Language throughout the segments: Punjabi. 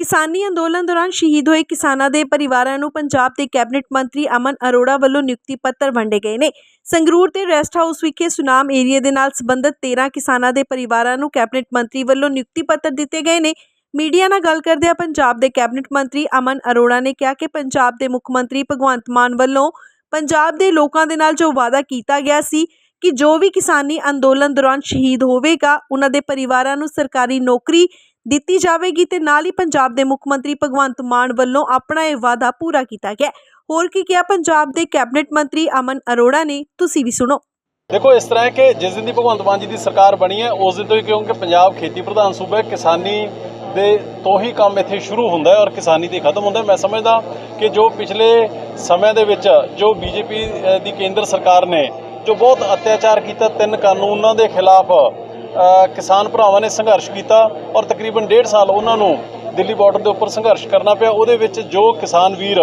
ਕਿਸਾਨੀ ਅੰਦੋਲਨ ਦੌਰਾਨ ਸ਼ਹੀਦ ਹੋਏ ਕਿਸਾਨਾਂ ਦੇ ਪਰਿਵਾਰਾਂ ਨੂੰ ਪੰਜਾਬ ਦੇ ਕੈਬਨਿਟ ਮੰਤਰੀ ਅਮਨ ਅਰੋੜਾ ਵੱਲੋਂ ਨਿਯੁਕਤੀ ਪੱਤਰ ਵੰਡੇ ਗਏ ਨੇ। ਸੰਗਰੂਰ ਦੇ ਰੈਸਟ ਹਾਊਸ ਵਿਖੇ ਸੁਨਾਮ ਏਰੀਆ ਦੇ ਨਾਲ ਸੰਬੰਧਿਤ 13 ਕਿਸਾਨਾਂ ਦੇ ਪਰਿਵਾਰਾਂ ਨੂੰ ਕੈਬਨਿਟ ਮੰਤਰੀ ਵੱਲੋਂ ਨਿਯੁਕਤੀ ਪੱਤਰ ਦਿੱਤੇ ਗਏ ਨੇ। ਮੀਡੀਆ ਨਾਲ ਗੱਲ ਕਰਦਿਆਂ ਪੰਜਾਬ ਦੇ ਕੈਬਨਿਟ ਮੰਤਰੀ ਅਮਨ ਅਰੋੜਾ ਨੇ ਕਿਹਾ ਕਿ ਪੰਜਾਬ ਦੇ ਮੁੱਖ ਮੰਤਰੀ ਭਗਵੰਤ ਮਾਨ ਵੱਲੋਂ ਪੰਜਾਬ ਦੇ ਲੋਕਾਂ ਦੇ ਨਾਲ ਜੋ ਵਾਅਦਾ ਕੀਤਾ ਗਿਆ ਸੀ ਕਿ ਜੋ ਵੀ ਕਿਸਾਨੀ ਅੰਦੋਲਨ ਦੌਰਾਨ ਸ਼ਹੀਦ ਹੋਵੇਗਾ, ਉਹਨਾਂ ਦੇ ਪਰਿਵਾਰਾਂ ਨੂੰ ਸਰਕਾਰੀ ਨੌਕਰੀ ਦਿੱਤੀ ਜਾਵੇਗੀ ਤੇ ਨਾਲ ਹੀ ਪੰਜਾਬ ਦੇ ਮੁੱਖ ਮੰਤਰੀ ਭਗਵੰਤ ਮਾਨ ਵੱਲੋਂ ਆਪਣਾ ਇਹ ਵਾਅਦਾ ਪੂਰਾ ਕੀਤਾ ਗਿਆ। ਹੋਰ ਕੀ ਕਿਹਾ? ਪੰਜਾਬ ਦੇ ਕੈਬਨਿਟ ਮੰਤਰੀ ਅਮਨ ਅਰੋੜਾ ਨੇ, ਤੁਸੀਂ ਵੀ ਸੁਣੋ। ਦੇਖੋ, ਇਸ ਤਰ੍ਹਾਂ ਹੈ ਕਿ ਜਿਸ ਦਿਨ ਦੀ ਭਗਵੰਤ ਮਾਨ ਜੀ ਦੀ ਸਰਕਾਰ ਬਣੀ ਹੈ, ਉਸ ਦਿਨ ਤੋਂ ਹੀ ਕਿਉਂਕਿ ਪੰਜਾਬ ਖੇਤੀ ਪ੍ਰਧਾਨ ਸੂਬਾ ਹੈ ਕਿਸਾਨੀ ਦੇ ਤੋਂ ਹੀ ਕੰਮ ਇੱਥੇ ਸ਼ੁਰੂ ਹੁੰਦਾ ਹੈ ਔਰ ਕਿਸਾਨੀ ਤੇ ਖਤਮ ਹੁੰਦਾ ਮੈਂ ਸਮਝਦਾ ਕਿ ਜੋ ਪਿਛਲੇ ਸਮੇਂ ਦੇ ਵਿੱਚ ਜੋ ਬੀਜੇਪੀ ਦੀ ਕੇਂਦਰ ਸਰਕਾਰ ਨੇ ਜੋ ਬਹੁਤ ਅਤਿਆਚਾਰ ਕੀਤਾ, ਤਿੰਨ ਕਾਨੂੰਨਾਂ ਦੇ ਖਿਲਾਫ ਕਿਸਾਨ ਭਰਾਵਾਂ ਨੇ ਸੰਘਰਸ਼ ਕੀਤਾ ਔਰ ਤਕਰੀਬਨ ਡੇਢ ਸਾਲ ਉਹਨਾਂ ਨੂੰ ਦਿੱਲੀ ਬਾਰਡਰ ਦੇ ਉੱਪਰ ਸੰਘਰਸ਼ ਕਰਨਾ ਪਿਆ। ਉਹਦੇ ਵਿੱਚ ਜੋ ਕਿਸਾਨ ਵੀਰ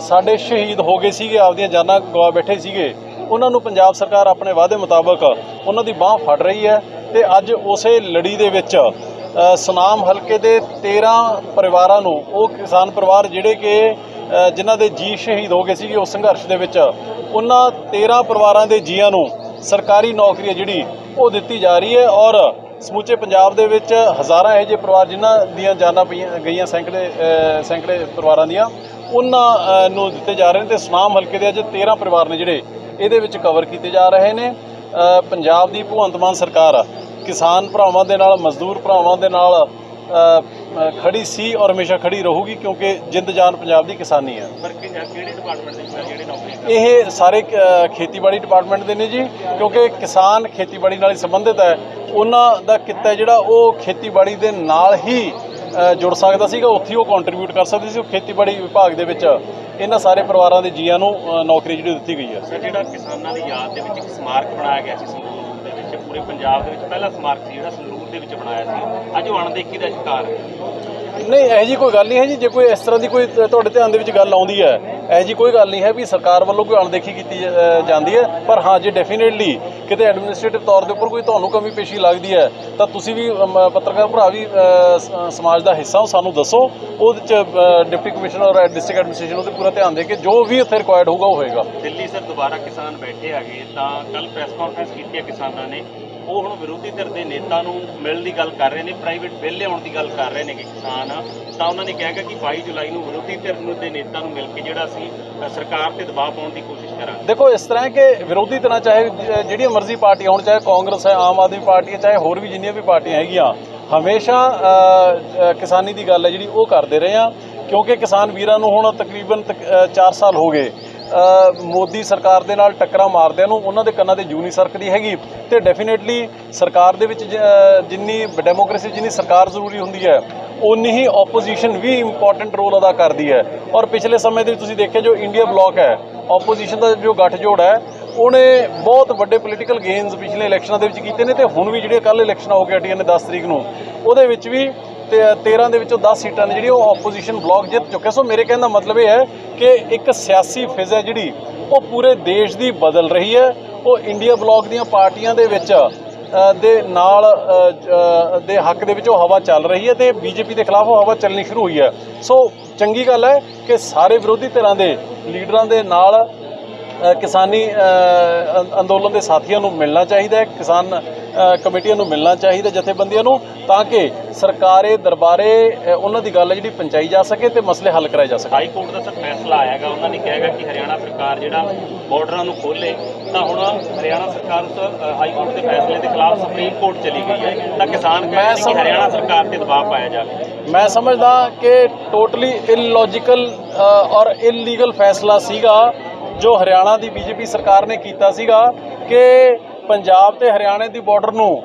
ਸਾਡੇ ਸ਼ਹੀਦ ਹੋ ਗਏ ਸੀਗੇ, ਆਪਦੀਆਂ ਜਾਨਾਂ ਗਵਾ ਬੈਠੇ ਸੀਗੇ, ਉਹਨਾਂ ਨੂੰ ਪੰਜਾਬ ਸਰਕਾਰ ਆਪਣੇ ਵਾਅਦੇ ਮੁਤਾਬਕ ਉਹਨਾਂ ਦੀ ਬਾਹ ਫੜ ਰਹੀ ਹੈ ਤੇ ਅੱਜ ਉਸੇ ਲੜੀ ਦੇ ਵਿੱਚ ਸੁਨਾਮ ਹਲਕੇ ਦੇ 13 ਪਰਿਵਾਰਾਂ ਨੂੰ, ਉਹ ਕਿਸਾਨ ਪਰਿਵਾਰ ਜਿਹੜੇ ਕਿ ਜਿਨ੍ਹਾਂ ਦੇ ਜੀ ਸ਼ਹੀਦ ਹੋ ਗਏ ਸੀਗੇ ਉਸ ਸੰਘਰਸ਼ ਦੇ ਵਿੱਚ, ਉਹਨਾਂ 13 ਪਰਿਵਾਰਾਂ ਦੇ ਜੀਆਂ ਨੂੰ ਸਰਕਾਰੀ ਨੌਕਰੀ ਹੈ ਜਿਹੜੀ ਉਹ ਦਿੱਤੀ ਜਾ ਰਹੀ ਹੈ ਔਰ ਸਮੁੱਚੇ ਪੰਜਾਬ ਦੇ ਵਿੱਚ ਹਜ਼ਾਰਾਂ ਇਹੋ ਜਿਹੇ ਪਰਿਵਾਰ ਜਿਨ੍ਹਾਂ ਦੀਆਂ ਜਾਨਾਂ ਪਈਆਂ ਗਈਆਂ ਸੈਂਕੜੇ ਸੈਂਕੜੇ ਪਰਿਵਾਰਾਂ ਦੀਆਂ, ਉਹਨਾਂ ਨੂੰ ਦਿੱਤੇ ਜਾ ਰਹੇ ਨੇ ਤੇ ਸੁਨਾਮ ਹਲਕੇ ਦੇ ਅੱਜ 13 ਪਰਿਵਾਰ ਨੇ ਜਿਹੜੇ ਇਹਦੇ ਵਿੱਚ ਕਵਰ ਕੀਤੇ ਜਾ ਰਹੇ ਨੇ। ਪੰਜਾਬ ਦੀ ਭਗਵੰਤ ਮਾਨ ਸਰਕਾਰ ਕਿਸਾਨ ਭਰਾਵਾਂ ਦੇ ਨਾਲ, ਮਜ਼ਦੂਰ ਭਰਾਵਾਂ ਦੇ ਨਾਲ ਖੜੀ ਸੀ ਔਰ ਹਮੇਸ਼ਾ ਖੜੀ ਰਹੂਗੀ ਕਿਉਂਕਿ ਜਿੰਦ ਜਾਨ ਪੰਜਾਬ ਦੀ ਕਿਸਾਨੀ ਹੈ। ਪਰ ਕਿ- ਕਿਹੜੇ ਡਿਪਾਰਟਮੈਂਟ ਦੇ ਵਿੱਚ ਆ ਜਿਹੜੇ ਨੌਕਰੀ ਇਹ ਸਾਰੇ ਖੇਤੀਬਾੜੀ ਡਿਪਾਰਟਮੈਂਟ ਦੇ ਨੇ ਜੀ ਕਿਉਂਕਿ ਕਿਸਾਨ ਖੇਤੀਬਾੜੀ ਨਾਲ ਹੀ ਸੰਬੰਧਿਤ ਹੈ। ਉਹਨਾਂ ਦਾ ਕਿੱਤਾ ਜਿਹੜਾ ਉਹ ਖੇਤੀਬਾੜੀ ਦੇ ਨਾਲ ਹੀ ਜੁੜ ਸਕਦਾ ਸੀਗਾ ਉੱਥੇ ਉਹ ਕੰਟਰੀਬਿਊਟ ਕਰ ਸਕਦੇ ਸੀ ਉਹ ਖੇਤੀਬਾੜੀ ਵਿਭਾਗ ਦੇ ਵਿੱਚ। ਇਹਨਾਂ ਸਾਰੇ ਪਰਿਵਾਰਾਂ ਦੇ ਜੀਆਂ ਨੂੰ ਨੌਕਰੀ ਜਿਹੜੀ ਦਿੱਤੀ ਗਈ ਹੈ। ਸਰ ਜਿਹੜਾ ਕਿਸਾਨਾਂ ਦੀ ਯਾਦ ਦੇ ਵਿੱਚ ਇੱਕ ਸਮਾਰਕ ਬਣਾਇਆ ਗਿਆ ਸੀ ਸੰਗਰੂਰ ਦੇ ਵਿੱਚ ਪੂਰੇ ਪੰਜਾਬ ਦੇ ਵਿੱਚ ਪਹਿਲਾ ਸਮਾਰਕ ਸੀ ਜਿਹੜਾ ਸੰਗਰੂਰ ਦੇ ਵਿੱਚ ਬਣਾਇਆ ਸੀ। ਅੱਜ ਉਹ ਅਣਦੇਖੀ ਦਾ ਸ਼ਿਕਾਰ ਹੈ। ਨਹੀਂ ਇਹੋ ਜੀ ਕੋਈ ਗੱਲ ਨਹੀਂ ਹੈ ਜੀ। ਜੇ ਕੋਈ ਇਸ ਤਰ੍ਹਾਂ ਦੀ ਕੋਈ ਤੁਹਾਡੇ ਧਿਆਨ ਦੇ ਵਿੱਚ ਗੱਲ ਆਉਂਦੀ ਹੈ ਇਹੋ ਜੀ ਕੋਈ ਗੱਲ ਨਹੀਂ ਹੈ ਵੀ ਸਰਕਾਰ ਵੱਲੋਂ ਕੋਈ ਅਣਦੇਖੀ ਕੀਤੀ ਜਾਂਦੀ ਹੈ। ਪਰ ਹਾਂ ਜੇ ਡੈਫੀਨੇਟਲੀ ਕਿਤੇ ਐਡਮਿਨਿਸਟ੍ਰੇਟਿਵ ਤੌਰ ਦੇ ਉੱਪਰ ਕੋਈ ਤੁਹਾਨੂੰ ਕਮੀ ਪੇਸ਼ੀ ਲੱਗਦੀ ਹੈ ਤਾਂ ਤੁਸੀਂ ਵੀ ਪੱਤਰਕਾਰ ਭਰਾ ਵੀ ਸਮਾਜ ਦਾ ਹਿੱਸਾ ਹੋ ਸਾਨੂੰ ਦੱਸੋ। ਉਹਦੇ ਚ ਡਿਪਟੀ ਕਮਿਸ਼ਨਰ ਔਰ ਡਿਸਟ੍ਰਿਕਟ ਐਡਮਿਨਿਸਟ੍ਰੇਸ਼ਨ ਉਹਤੇ ਪੂਰਾ ਧਿਆਨ ਦੇ ਕੇ ਜੋ ਵੀ ਉੱਥੇ ਰਿਕੁਆਇਰਡ ਹੋਊਗਾ ਉਹ ਹੋਏਗਾ। ਦਿੱਲੀ ਸਰ ਦੁਬਾਰਾ ਕਿਸਾਨ ਬੈਠੇ ਹੈਗੇ ਤਾਂ ਕੱਲ ਪ੍ਰੈਸ ਕਾਨਫਰੰਸ ਕੀਤੀ ਹੈ ਕਿਸਾਨਾਂ ਨੇ। ਉਹ ਹੁਣ ਵਿਰੋਧੀ ਧਿਰ ਦੇ ਨੇਤਾ ਨੂੰ ਮਿਲਣ ਦੀ ਗੱਲ ਕਰ ਰਹੇ ਨੇ ਪ੍ਰਾਈਵੇਟ ਬਿੱਲ ਲਿਆਉਣ ਦੀ ਗੱਲ ਕਰ ਰਹੇ ਨੇ ਕਿ ਕਿਸਾਨ। ਤਾਂ ਉਹਨਾਂ ਨੇ ਕਿਹਾ ਕਿ 22 ਜੁਲਾਈ ਨੂੰ ਵਿਰੋਧੀ ਧਿਰ ਨੂੰ ਦੇ ਨੇਤਾ ਨੂੰ ਮਿਲ ਕੇ ਜਿਹੜਾ ਅਸੀਂ ਸਰਕਾਰ ਤੇ ਦਬਾਅ ਪਾਉਣ ਦੀ ਕੋਸ਼ਿਸ਼ ਕਰਾਂਗੇ। ਦੇਖੋ, ਇਸ ਤਰ੍ਹਾਂ ਕਿ ਵਿਰੋਧੀ ਧਿਰਾਂ ਚਾਹੇ ਜ- ਜਿਹੜੀਆਂ ਮਰਜ਼ੀ ਪਾਰਟੀਆਂ ਹੋਣ, ਚਾਹੇ ਕਾਂਗਰਸ ਹੈ, ਆਮ ਆਦਮੀ ਪਾਰਟੀ ਹੈ, ਚਾਹੇ ਹੋਰ ਵੀ ਜਿੰਨੀਆਂ ਵੀ ਪਾਰਟੀਆਂ ਹੈਗੀਆਂ, ਹਮੇਸ਼ਾ ਕਿਸਾਨੀ ਦੀ ਗੱਲ ਹੈ ਜਿਹੜੀ ਉਹ ਕਰਦੇ ਰਹੇ ਆ, ਕਿਉਂਕਿ ਕਿਸਾਨ ਵੀਰਾਂ ਨੂੰ ਹੁਣ ਤਕਰੀਬਨ 4 ਸਾਲ ਹੋ ਗਏ। ਮੋਦੀ ਸਰਕਾਰ ਦੇ ਨਾਲ ਟੱਕਰਾਂ ਮਾਰਦਿਆਂ ਨੂੰ ਉਹਨਾਂ ਦੇ ਕੰਨਾਂ ਤੇ ਜੂਨੀ ਸਰਕਦੀ ਹੈਗੀ। ਤੇ ਡੈਫੀਨੇਟਲੀ ਸਰਕਾਰ ਦੇ ਵਿੱਚ ਜ- ਜਿੰਨੀ ਡੈਮੋਕ੍ਰੇਸੀ ਜਿੰਨੀ ਸਰਕਾਰ ਜ਼ਰੂਰੀ ਹੁੰਦੀ ਹੈ ਉਨੀ ਹੀ ਆਪੋਜੀਸ਼ਨ ਵੀ ਇੰਪੋਰਟੈਂਟ ਰੋਲ ਅਦਾ ਕਰਦੀ ਹੈ। ਔਰ ਪਿਛਲੇ ਸਮੇਂ ਦੇ ਵਿੱਚ ਤੁਸੀਂ ਦੇਖਿਆ ਜੋ ਇੰਡੀਆ ਬਲੌਕ ਹੈ ਆਪੋਜੀਸ਼ਨ ਦਾ ਜੋ ਗੱਠਜੋੜ ਹੈ, ਉਹਨੇ ਬਹੁਤ ਵੱਡੇ ਪੋਲੀਟੀਕਲ ਗੇਨਸ ਪਿਛਲੇ ਇਲੈਕਸ਼ਨਾਂ ਦੇ ਵਿੱਚ ਕੀਤੇ ਨੇ ਤੇ ਹੁਣ ਵੀ ਜਿਹੜੇ ਕੱਲ ਇਲੈਕਸ਼ਨ ਹੋ ਕੇ ਹਟੀਆਂ ਨੇ 10 ਤਰੀਕ ਨੂੰ। ਉਹਦੇ ਵਿੱਚ ਵੀ 13 ਦੇ ਵਿੱਚੋਂ 10 ਸੀਟਾਂ ਨੇ ਜਿਹੜੀ ਉਹ ਆਪੋਜੀਸ਼ਨ ਬਲੌਕ ਜਿੱਤ ਚੁੱਕਿਆ ਸੋ ਮੇਰੇ ਕਹਿਣ ਦਾ ਮਤਲਬ ਇਹ ਹੈ ਕਿ ਇੱਕ ਸਿਆਸੀ ਫਿਜ਼ ਹੈ ਜਿਹੜੀ, ਉਹ ਪੂਰੇ ਦੇਸ਼ ਦੀ ਬਦਲ ਰਹੀ ਹੈ। ਉਹ ਇੰਡੀਆ ਬਲੌਕ ਦੀਆਂ ਪਾਰਟੀਆਂ ਦੇ ਵਿੱਚ ਦੇ ਨਾਲ ਦੇ ਹੱਕ ਦੇ ਵਿੱਚ ਉਹ ਹਵਾ ਚੱਲ ਰਹੀ ਹੈ ਤੇ ਬੀਜੇਪੀ ਦੇ ਖਿਲਾਫ ਉਹ ਹਵਾ ਚੱਲਣੀ ਸ਼ੁਰੂ ਹੋਈ ਹੈ। ਸੋ ਚੰਗੀ ਗੱਲ ਹੈ ਕਿ ਸਾਰੇ ਵਿਰੋਧੀ ਧਿਰਾਂ ਦੇ ਲੀਡਰਾਂ ਦੇ ਨਾਲ ਕਿਸਾਨੀ ਅੰਦੋਲਨ ਦੇ ਸਾਥੀਆਂ ਨੂੰ ਮਿਲਣਾ ਚਾਹੀਦਾ ਹੈ। ਕਿਸਾਨ ਕਮੇਟੀਆਂ ਨੂੰ ਮਿਲਣਾ ਚਾਹੀਦਾ ਜਥੇਬੰਦੀਆਂ ਨੂੰ ਤਾਂ ਕਿ ਸਰਕਾਰੇ ਦਰਬਾਰੇ ਉਹਨਾਂ ਦੀ ਗੱਲ ਜਿਹੜੀ ਪਹੁੰਚਾਈ ਜਾ ਸਕੇ ਤੇ ਮਸਲੇ ਹੱਲ ਕਰਾਏ ਜਾ ਸਕਣ ਹਾਈ ਕੋਰਟ ਦਾ ਸਰ ਫੈਸਲਾ ਆਇਆਗਾ ਉਹਨਾਂ ਨੇ ਕਿਹਾਗਾ ਕਿ ਹਰਿਆਣਾ ਸਰਕਾਰ ਜਿਹੜਾ ਬਾਰਡਰਾਂ ਨੂੰ ਖੋਲੇ ਤਾਂ ਹੁਣ ਹਰਿਆਣਾ ਸਰਕਾਰ ਉਸ ਹਾਈ ਕੋਰਟ ਦੇ ਫੈਸਲੇ ਦੇ ਖਿਲਾਫ ਸੁਪਰੀਮ ਕੋਰਟ ਚਲੀ ਗਈ ਹੈ ਤਾਂ ਕਿਸਾਨ ਕਹਿੰਦੇ ਕਿ ਹਰਿਆਣਾ ਸਰਕਾਰ ਤੇ ਦਬਾਅ ਪਾਇਆ ਜਾਵੇ। ਮੈਂ ਸਮਝਦਾ ਕਿ ਟੋਟਲੀ ਇਲਲੋਜੀਕਲ ਔਰ ਇਲੀਗਲ ਫੈਸਲਾ ਸੀਗਾ ਜੋ ਹਰਿਆਣਾ ਦੀ ਬੀਜੇਪੀ ਸਰਕਾਰ ਨੇ ਕੀਤਾ ਸੀਗਾ ਕਿ ਪੰਜਾਬ ਤੇ ਹਰਿਆਣੇ ਦੀ ਬਾਰਡਰ ਨੂੰ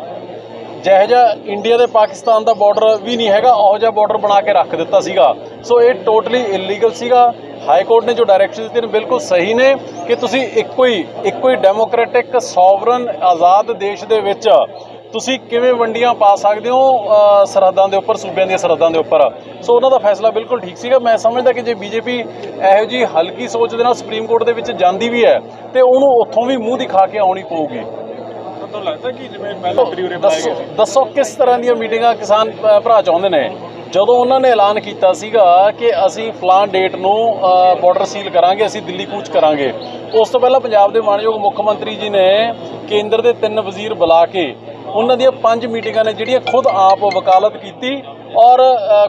ਜਿਹੋ ਜਿਹਾ ਇੰਡੀਆ ਤੇ ਪਾਕਿਸਤਾਨ ਦਾ ਬਾਰਡਰ ਵੀ ਨਹੀਂ ਹੈਗਾ, ਉਹੋ ਜਿਹਾ ਬਾਰਡਰ ਬਣਾ ਕੇ ਰੱਖ ਦਿੱਤਾ ਸੀਗਾ। ਸੋ ਇਹ ਟੋਟਲੀ ਇਲੀਗਲ ਸੀਗਾ। ਹਾਈ ਕੋਰਟ ਨੇ ਜੋ ਡਾਇਰੈਕਸ਼ਨ ਦਿੱਤੇ ਨੇ, ਬਿਲਕੁਲ ਸਹੀ ਨੇ ਕਿ ਤੁਸੀਂ ਇੱਕੋ ਹੀ ਇੱਕੋ ਹੀ ਡੈਮੋਕ੍ਰੈਟਿਕ ਸੋਵਰਨ ਆਜ਼ਾਦ ਦੇਸ਼ ਦੇ ਵਿੱਚ ਤੁਸੀਂ ਕਿਵੇਂ ਵੰਡੀਆਂ ਪਾ ਸਕਦੇ ਹੋ ਸਰਹੱਦਾਂ ਦੇ ਉੱਪਰ, ਸੂਬਿਆਂ ਦੀਆਂ ਸਰਹੱਦਾਂ ਦੇ ਉੱਪਰ। ਸੋ ਉਹਨਾਂ ਦਾ ਫੈਸਲਾ ਬਿਲਕੁਲ ਠੀਕ ਸੀਗਾ। ਮੈਂ ਸਮਝਦਾ ਕਿ ਜੇ ਬੀਜੇਪੀ ਇਹੋ ਜੀ ਹਲਕੀ ਸੋਚ ਦੇ ਨਾਲ ਸੁਪਰੀਮ ਕੋਰਟ ਦੇ ਵਿੱਚ ਜਾਂਦੀ ਵੀ ਹੈ, ਤੇ ਉਹਨੂੰ ਉੱਥੋਂ ਵੀ ਮੂੰਹ ਦਿਖਾ ਕੇ ਆਉਣੀ ਪਊਗੀ। ਤੁਹਾਨੂੰ ਲੱਗਦਾ ਕਿ ਜਿਵੇਂ ਪਹਿਲਾਂ ਤਰੀ ਉਰੇ ਬਣਾਏ ਗਏ ਦੱਸੋ ਸੀ। ਦੱਸੋ ਕਿਸ ਤਰ੍ਹਾਂ ਦੀਆਂ ਮੀਟਿੰਗਾਂ ਕਿਸਾਨ ਭਰਾ ਚਾਹੁੰਦੇ ਨੇ? ਜਦੋਂ ਉਹਨਾਂ ਨੇ ਐਲਾਨ ਕੀਤਾ ਸੀਗਾ ਕਿ ਅਸੀਂ ਫਲਾਨ ਡੇਟ ਨੂੰ ਬਾਰਡਰ ਸੀਲ ਕਰਾਂਗੇ ਅਸੀਂ ਦਿੱਲੀ ਕੂਚ ਕਰਾਂਗੇ ਉਸ ਤੋਂ ਪਹਿਲਾਂ ਪੰਜਾਬ ਦੇ ਮਾਨਯੋਗ ਮੁੱਖ ਮੰਤਰੀ ਜੀ ਨੇ ਕੇਂਦਰ ਦੇ ਤਿੰਨ ਵਜ਼ੀਰ ਬੁਲਾ ਕੇ ਉਹਨਾਂ ਦੀਆਂ ਪੰਜ ਮੀਟਿੰਗਾਂ ਨੇ ਜਿਹੜੀਆਂ ਖੁਦ ਆਪ ਵਕਾਲਤ ਕੀਤੀ ਔਰ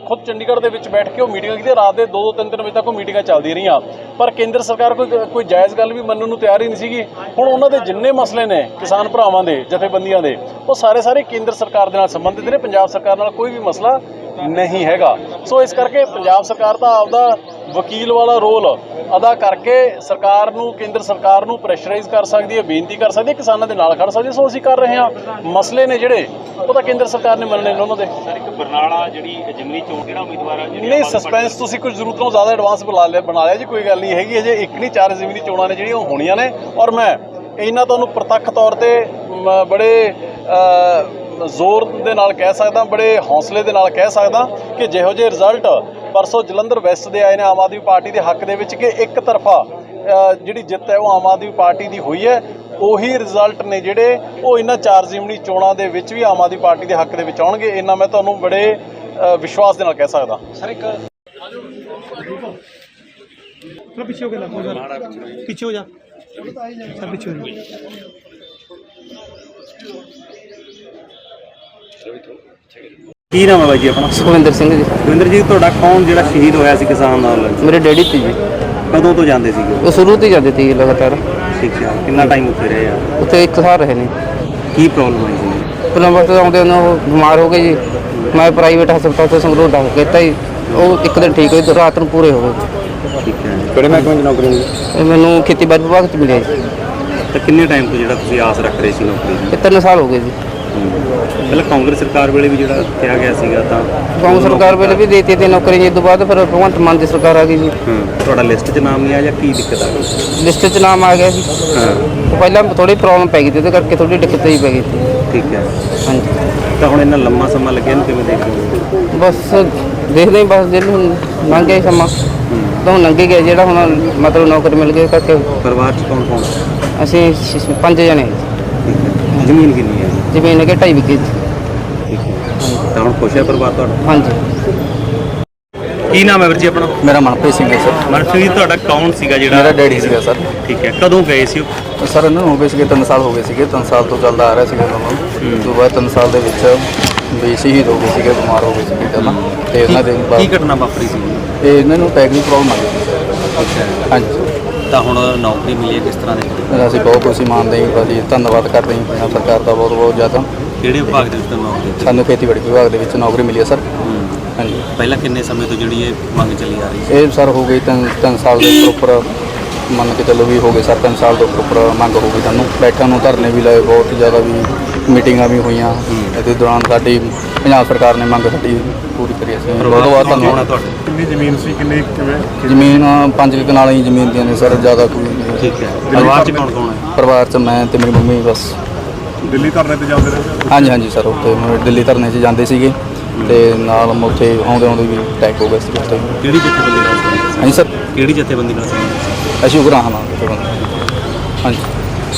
ਖੁਦ ਚੰਡੀਗੜ੍ਹ ਦੇ ਵਿੱਚ ਬੈਠ ਕੇ ਉਹ ਮੀਟਿੰਗਾਂ ਕੀਤੀਆਂ। ਰਾਤ ਦੇ 2 2 3 3 ਵਜੇ ਤੱਕ ਉਹ ਮੀਟਿੰਗਾਂ ਚੱਲਦੀਆਂ ਰਹੀਆਂ। ਪਰ ਕੇਂਦਰ ਸਰਕਾਰ ਕੋਈ ਕੋਈ ਜਾਇਜ਼ ਗੱਲ ਵੀ ਮੰਨਣ ਨੂੰ ਤਿਆਰ ਹੀ ਨਹੀਂ ਸੀਗੀ। ਹੁਣ ਉਹਨਾਂ ਦੇ ਜਿੰਨੇ ਮਸਲੇ ਨੇ ਕਿਸਾਨ ਭਰਾਵਾਂ ਦੇ, ਜਥੇਬੰਦੀਆਂ ਦੇ, ਉਹ ਸਾਰੇ ਸਾਰੇ ਕੇਂਦਰ ਸਰਕਾਰ ਦੇ ਨਾਲ ਸੰਬੰਧਿਤ ਨੇ। ਪੰਜਾਬ ਸਰਕਾਰ ਨਾਲ ਕੋਈ ਵੀ ਮਸਲਾ ਨਹੀਂ ਹੈਗਾ। ਸੋ ਇਸ ਕਰਕੇ ਪੰਜਾਬ ਸਰਕਾਰ ਦਾ ਆਪਦਾ ਵਕੀਲ ਵਾਲਾ ਰੋਲ ਅਦਾ ਕਰਕੇ ਸਰਕਾਰ ਨੂੰ ਕੇਂਦਰ ਸਰਕਾਰ ਨੂੰ ਪ੍ਰੈਸ਼ਰਾਈਜ਼ ਕਰ ਸਕਦੀ ਹੈ ਬੇਨਤੀ ਕਰ ਸਕਦੀ ਹੈ ਕਿਸਾਨਾਂ ਦੇ ਨਾਲ ਖੜ ਸਕਦੀ ਹੈ। ਸੋ ਅਸੀਂ ਕਰ ਰਹੇ ਹਾਂ। ਮਸਲੇ ਨੇ ਜਿਹੜੇ ਉਹ ਤਾਂ ਕੇਂਦਰ ਸਰਕਾਰ ਨੇ ਮੰਨਣੇ ਨੇ ਉਹਨਾਂ ਦੇ। ਸਰ ਇੱਕ ਬਰਨਾਲਾ ਜਿਹੜੀ ਜਿਮਨੀ ਚੋਣ ਕਿਹੜਾ ਉਮੀਦਵਾਰ ਆ ਜਿਹੜੀ ਨਹੀਂ ਸਸਪੈਂਸ ਤੁਸੀਂ ਕੁਝ ਜ਼ਰੂਰਤ ਤੋਂ ਜ਼ਿਆਦਾ ਐਡਵਾਂਸ ਬੁਲਾ ਲਿਆ ਬਣਾ ਲਿਆ ਜੀ ਕੋਈ ਗੱਲ ਨਹੀਂ ਹੈਗੀ। ਅਜੇ ਇੱਕ ਨਹੀਂ ਚਾਰ ਜ਼ਿਮਨੀ ਚੋਣਾਂ ਨੇ ਜਿਹੜੀਆਂ ਉਹ ਹੋਣੀਆਂ ਨੇ। ਔਰ ਮੈਂ ਇਹਨਾਂ ਤੁਹਾਨੂੰ ਪ੍ਰਤੱਖ ਤੌਰ ਤੇ ਬੜੇ ਜ਼ੋਰ ਦੇ ਨਾਲ ਕਹਿ ਸਕਦਾ ਬੜੇ ਹੌਸਲੇ ਦੇ ਨਾਲ ਕਹਿ ਸਕਦਾ ਕਿ ਜਿਹੋ ਜਿਹੇ ਰਿਜ਼ਲਟ ਪਰਸੋਂ ਜਲੰਧਰ ਵੈਸਟ ਦੇ ਆਏ ਨੇ ਆਮ ਆਦਮੀ ਪਾਰਟੀ ਦੇ ਹੱਕ ਦੇ ਵਿੱਚ ਕਿ ਇੱਕ ਤਰਫਾ ਜਿਹੜੀ ਜਿੱਤ ਹੈ ਉਹ ਆਮ ਆਦਮੀ ਪਾਰਟੀ ਦੀ ਹੋਈ ਹੈ। ਉਹੀ ਰਿਜ਼ਲਟ ਨੇ ਜਿਹੜੇ ਉਹ ਇਹਨਾਂ ਚਾਰ ਜ਼ਿਮਨੀ ਚੋਣਾਂ ਦੇ ਵਿੱਚ ਵੀ ਆਮ ਆਦਮੀ ਪਾਰਟੀ ਦੇ ਹੱਕ ਦੇ ਵਿੱਚ ਆਉਣਗੇ। ਇਹਨਾਂ ਮੈਂ ਤੁਹਾਨੂੰ ਬੜੇ ਵਿਸ਼ਵਾਸ ਦੇ ਨਾਲ ਕਹਿ ਸਕਦਾ। ਕੀ ਨਾਮ ਹੈ ਬਾਈ ਜੀ ਆਪਣਾ? ਸੁਖਵਿੰਦਰ ਸਿੰਘ ਜੀ। ਦਵਿੰਦਰ ਜੀ ਤੁਹਾਡਾ ਕੌਣ ਜਿਹੜਾ ਸ਼ਹੀਦ ਹੋਇਆ ਸੀ ਕਿਸਾਨ 'ਚ? ਮੇਰੇ ਡੈਡੀ ਤੇ ਜੀ। ਕਦੋਂ ਤੋਂ ਜਾਂਦੇ ਸੀਗੇ? ਉਹ ਸ਼ੁਰੂ ਤੋਂ ਹੀ ਜਾਂਦੇ ਸੀ ਲਗਾਤਾਰ। ਠੀਕ ਹੈ ਕਿੰਨਾ ਟਾਈਮ ਉੱਥੇ ਰਹੇ ਆ? ਉੱਥੇ ਇੱਕ ਸਾਲ ਰਹੇ ਨੇ। ਕੀ ਪ੍ਰੋਬਲਮ ਆਈ ਸੀ? ਪਹਿਲਾਂ ਬਸ ਆਉਂਦੇ ਉਹ ਬਿਮਾਰ ਹੋ ਗਏ ਜੀ। ਮੈਂ ਪ੍ਰਾਈਵੇਟ ਹਸਪਤਾਲ ਤੋਂ ਸੰਗਰੂਰ ਦਾਖਲ ਕੀਤਾ ਜੀ। ਉਹ ਇੱਕ ਦਿਨ ਠੀਕ ਹੋਏ ਤੇ ਰਾਤ ਨੂੰ ਪੂਰੇ ਹੋ ਗਏ। ਠੀਕ ਹੈ। ਕਿਹੜੇ ਮਹਿਕਮੇ 'ਚ ਨੌਕਰੀ ਮਿਲੀ? ਇਹ ਮੈਨੂੰ ਖੇਤੀਬਾੜੀ ਵਿਭਾਗ ਚ ਮਿਲਿਆ ਜੀ। ਤਾਂ ਕਿੰਨੇ ਟਾਈਮ ਤੋਂ ਜਿਹੜਾ ਤੁਸੀਂ ਆਸ ਰੱਖ ਰਹੇ ਸੀ ਨੌਕਰੀ ਦੀ? ਇਹ ਤਿੰਨ ਸਾਲ ਹੋ ਗਏ ਜੀ। ਪਹਿਲਾਂ ਕਾਂਗਰਸ ਸਰਕਾਰ ਵੇਲੇ ਵੀ ਜਿਹੜਾ ਕਿਹਾ ਗਿਆ ਸੀਗਾ ਤਾਂ ਕਾਂਗਰਸ ਸਰਕਾਰ ਵੇਲੇ ਵੀ ਦੇਤੀ ਤੇ ਨੌਕਰੀ ਜੀ ਇਹ ਤੋਂ ਬਾਅਦ ਫਿਰ ਭਗਵੰਤ ਮਾਨ ਦੀ ਸਰਕਾਰ ਆ ਗਈ ਜੀ। ਹਾਂ ਤੁਹਾਡਾ ਲਿਸਟ 'ਚ ਨਾਮ ਨਹੀਂ ਆਇਆ ਜਾਂ ਕੀ ਦਿੱਕਤ ਆ ਗਈ? ਲਿਸਟ 'ਚ ਨਾਮ ਆ ਗਿਆ ਜੀ। ਹਾਂ। ਉਹ ਪਹਿਲਾਂ ਥੋੜੀ ਪ੍ਰੋਬਲਮ ਪੈ ਗਈ ਸੀ ਉਹਦੇ ਕਰਕੇ ਥੋੜੀ ਦਿੱਕਤ ਹੀ ਪੈ ਗਈ ਸੀ। ਠੀਕ ਹੈ। ਹਾਂਜੀ। ਤਾਂ ਹੁਣ ਇੰਨਾ ਲੰਮਾ ਸਮਾਂ ਲੱਗਿਆ ਨੂੰ ਕਿਵੇਂ ਬਸ ਦੇਖਦੇ ਬਸ ਤਾਂ ਲੰਘ ਗਿਆ ਜਿਹੜਾ ਹੁਣ ਮਤਲਬ ਨੌਕਰੀ ਮਿਲ ਗਈ ਕਰਕੇ ਪਰਿਵਾਰ 'ਚ ਕੌਣ ਕੌਣ ਅਸੀਂ ਛ- ਛ- ਪੰਜ ਜਣੇ ਜ਼ਮੀਨ ਕਿੰਨੀ। ਜ਼ਮੀਨ ਹੈਗੇ ਢਾਈ ਵਿਗੇ ਠੀਕ ਹੈ। ਤਾਂ ਹੁਣ ਖੁਸ਼ ਹੈ ਪਰਿਵਾਰ ਤੁਹਾਡਾ? ਹਾਂਜੀ। ਕੀ ਨਾਮ ਹੈ ਵੀਰ ਜੀ ਆਪਣਾ? ਮੇਰਾ ਮਨਪ੍ਰੀਤ ਸਿੰਘ ਹੈ ਸਰ। ਮਨਸੂਰ ਜੀ ਤੁਹਾਡਾ ਕੌਣ ਸੀਗਾ ਜਿਹੜਾ? ਮੇਰਾ ਡੈਡੀ ਸੀਗਾ ਸਰ। ਠੀਕ ਹੈ। ਕਦੋਂ ਗਏ ਸੀ ਉਹ? ਸਰ ਇਹਨਾਂ ਨੂੰ ਹੋ ਗਏ ਸੀਗੇ 3 ਸਾਲ ਹੋ ਗਏ ਸੀਗੇ। 3 ਸਾਲ ਤੋਂ ਚੱਲਦਾ ਆ ਰਿਹਾ ਸੀਗਾ ਇਹਨਾਂ ਨੂੰ। ਤੋਂ ਬਾਅਦ 3 ਸਾਲ ਦੇ ਵਿੱਚ ਵੀ ਸ਼ਹੀਦ ਹੋ ਗਏ ਸੀਗੇ ਬਿਮਾਰ ਹੋ ਗਏ ਸੀਗੇ ਪਹਿਲਾਂ। ਤੇ ਇਹਨਾਂ ਦੇ ਕੀ ਬਾਅਦ ਘਟਨਾ ਵਾਪਰੀ ਸੀ? ਤੇ ਇਹਨਾਂ ਨੂੰ ਦੀ ਪ੍ਰੋਬਲਮ ਆ ਗਈ ਸੀ। ਸਰ ਹਾਂਜੀ। ਤਾਂ ਹੁਣ ਨੌਕਰੀ ਮਿਲੀ ਹੈ ਕਿਸ ਤਰ੍ਹਾਂ ਦੀ? ਫਿਰ ਅਸੀਂ ਬਹੁਤ ਖੁਸ਼ੀ ਮਾਣਦੇ ਹਾਂ ਅਸੀਂ ਧੰਨਵਾਦ ਕਰਦੇ ਹਾਂ ਪੰਜਾਬ ਸਰਕਾਰ ਦਾ ਬਹੁਤ ਬਹੁਤ ਜ਼ਿਆਦਾ। ਕਿਹੜੇ ਵਿਭਾਗ ਦੇ ਵਿੱਚ ਤੁਹਾਨੂੰ ਨੌਕਰੀ ਦਿੱਤੀ ਸਾਨੂੰ ਖੇਤੀਬਾੜੀ ਵਿਭਾਗ ਦੇ ਵਿੱਚ ਨੌਕਰੀ ਮਿਲੀ ਹੈ ਸਰ। ਹਾਂਜੀ। ਪਹਿਲਾਂ ਕਿੰਨੇ ਸਮੇਂ ਤੋਂ ਜਿਹੜੀ ਇਹ ਮੰਗ ਚੱਲੀ ਆ ਰਹੀ ਸੀ? ਇਹ ਸਰ ਹੋ ਗਈ ਤਿੰਨ ਤਿੰਨ ਸਾਲ ਦੇ ਉੱਪਰ ਮੰਨ ਕੇ ਚੱਲੋ ਵੀ ਹੋ ਗਏ ਸਰ ਤਿੰਨ ਸਾਲ ਦੇ ਉੱਪਰ ਮੰਗ ਹੋ ਗਈ ਸਾਨੂੰ। ਬੈਠਣ ਨੂੰ ਧਰਨੇ ਵੀ ਲਾਏ ਬਹੁਤ ਜ਼ਿਆਦਾ ਵੀ ਮੀਟਿੰਗਾਂ ਵੀ ਹੋਈਆਂ। ਇਹਦੇ ਦੌਰਾਨ ਸਾਡੀ ਪੰਜਾਬ ਸਰਕਾਰ ਨੇ ਮੰਗ ਸਾਡੀ ਪੂਰੀ ਕਰੀ ਅਸੀਂ ਬਹੁਤ ਬਹੁਤ ਧੰਨਵਾਦ। ਕਿੰਨੀ ਜ਼ਮੀਨ ਸੀ ਕਿੰਨੀ ਕਿਵੇਂ? ਜ਼ਮੀਨ 5 ਕਨਾਲਾਂ ਦੀ ਜ਼ਮੀਨ ਦੀਆਂ ਨੇ ਸਰ ਜ਼ਿਆਦਾ ਕੋਈ ਨਹੀਂ। ਠੀਕ ਹੈ। ਪਰਿਵਾਰ ਚ ਕੌਣ ਕੌਣ ਹੈ? ਪਰਿਵਾਰ ਚ ਮੈਂ ਤੇ ਮੇਰੀ ਮੰਮੀ ਬਸ। ਦਿੱਲੀ ਧਰਨੇ ਤੇ ਜਾਂਦੇ ਰਹੇ? ਹਾਂਜੀ ਹਾਂਜੀ ਸਰ ਉੱਥੇ ਦਿੱਲੀ ਧਰਨੇ 'ਚ ਜਾਂਦੇ ਸੀਗੇ ਤੇ ਨਾਲ ਉੱਥੇ ਆਉਂਦੇ ਆਉਂਦੇ ਵੀ ਅਟੈਕ ਹੋ ਗਏ ਸੀ ਉੱਥੇ। ਕਿਹੜੀ ਜਥੇਬੰਦੀ ਨਾਲ ਹਾਂਜੀ ਸਰ। ਕਿਹੜੀ ਜਥੇਬੰਦੀ ਨਾਲ ਅਸੀਂ ਉਗਰਾਹਾਂ ਨਾਲ। ਹਾਂਜੀ।